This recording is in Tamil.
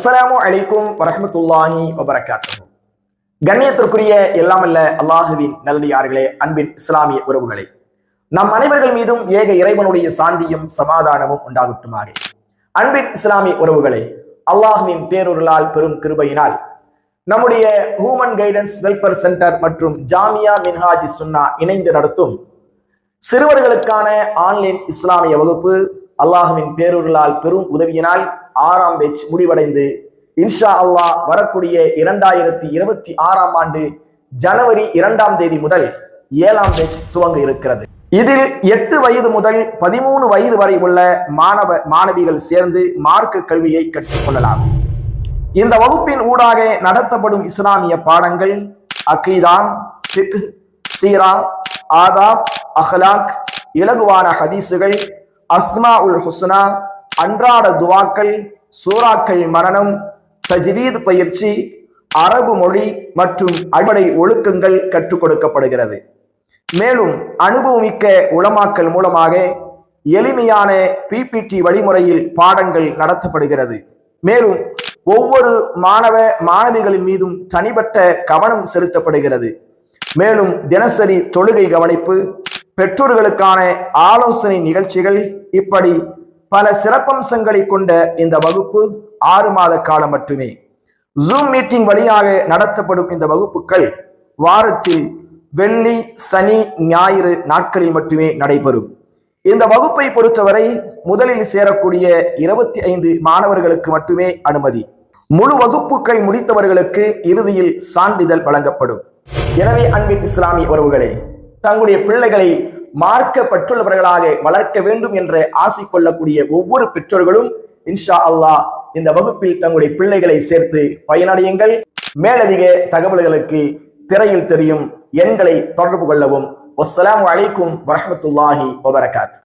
அஸ்லாம் அலைக்கும் வரமத்துல்லாஹி வபரகாத்து கண்ணியத்திற்குரிய எல்லாமல்ல அல்லாஹுவின் நல்லடியார்களே அன்பின் இஸ்லாமிய உறவுகளே. நம் அனைவர்கள் மீதும் ஏக இறைவனுடைய சாந்தியும் சமாதானமும் உண்டாகட்டுமாக. அன்பின் இஸ்லாமிய உறவுகளே அல்லாஹுவின் பேரொருளால் பெரும் கிருபையினால் நம்முடைய ஹூமன் கைடன்ஸ் வெல்ஃபேர் சென்டர் மற்றும் ஜாமியா மின்ஹாஜி சுன்னா இணைந்து நடத்தும் சிறுவர்களுக்கான ஆன்லைன் இஸ்லாமிய வகுப்பு அல்லாஹுவின் பேரூர்களால் பெரும் உதவியினால் ஆறாம் பேச் முடிவடைந்து இன்ஷா அல்லாஹ் வரக்கூடிய இரண்டாயிரத்தி இருபத்தி ஆறாம் ஆண்டு ஜனவரி இரண்டாம் தேதி முதல் ஏழாம் பேச் துவங்க இருக்கிறது. இதில் எட்டு வயது முதல் பதிமூணு வயது வரை உள்ள மாணவ மாணவிகள் சேர்ந்து மார்க்க கல்வியை கற்றுக்கொள்ளலாம். இந்த வகுப்பின் ஊடாக நடத்தப்படும் இஸ்லாமிய பாடங்கள் அகீதா ஃபிக் சீரா ஆதாப் அஹ்லாக் இலகுவான ஹதீசுகள் அஸ்மா உல் ஹுஸ்னா அன்றாட துவாக்கள் சூறாக்கள் மரணம் தஜ்வீத் பயிற்சி அரபு மொழி மற்றும் அடிப்படை ஒழுக்கங்கள் கற்றுக் கொடுக்கப்படுகிறது. மேலும் அனுபவமிக்க உளமாக்கல் மூலமாக எளிமையான பிபிடி வழிமுறையில் பாடங்கள் நடத்தப்படுகிறது. மேலும் ஒவ்வொரு மாணவ மாணவிகளின் மீதும் தனிப்பட்ட கவனம் செலுத்தப்படுகிறது. மேலும் தினசரி தொழுகை கவனிப்பு பெற்றோர்களுக்கான ஆலோசனை நிகழ்ச்சிகள். இப்படி பல சிறப்பம்சங்களை கொண்ட இந்த வகுப்பு ஆறு மாத காலம் மட்டுமே. ஜூம் மீட்டிங் வழியாக நடத்தப்படும் இந்த வகுப்புகள் வாரத்தில் வெள்ளி சனி ஞாயிறு நாட்களில் மட்டுமே நடைபெறும். இந்த வகுப்பை பொறுத்தவரை முதலில் சேரக்கூடிய இருபத்தி ஐந்து மாணவர்களுக்கு மட்டுமே அனுமதி. முழு வகுப்புகள் முடித்தவர்களுக்கு இறுதியில் சான்றிதழ் வழங்கப்படும். எனவே அன்பின் இஸ்லாமிய உறவுகளே தங்களுடைய பிள்ளைகளை மார்க்கப்பட்டுள்ளவர்களாக வளர்க்க வேண்டும் என்று ஆசை கொள்ளக்கூடிய ஒவ்வொரு பெற்றோர்களும் இன்ஷா அல்லாஹ் இந்த வகுப்பில் தங்களுடைய பிள்ளைகளை சேர்த்து பயனடையுங்கள். மேலதிக தகவல்களுக்கு திரையில் தெரியும் எண்களை தொடர்பு கொள்ளவும். அஸ்லாம் வலைக்கும் வரமத்துல்லாஹி வபரகாத்.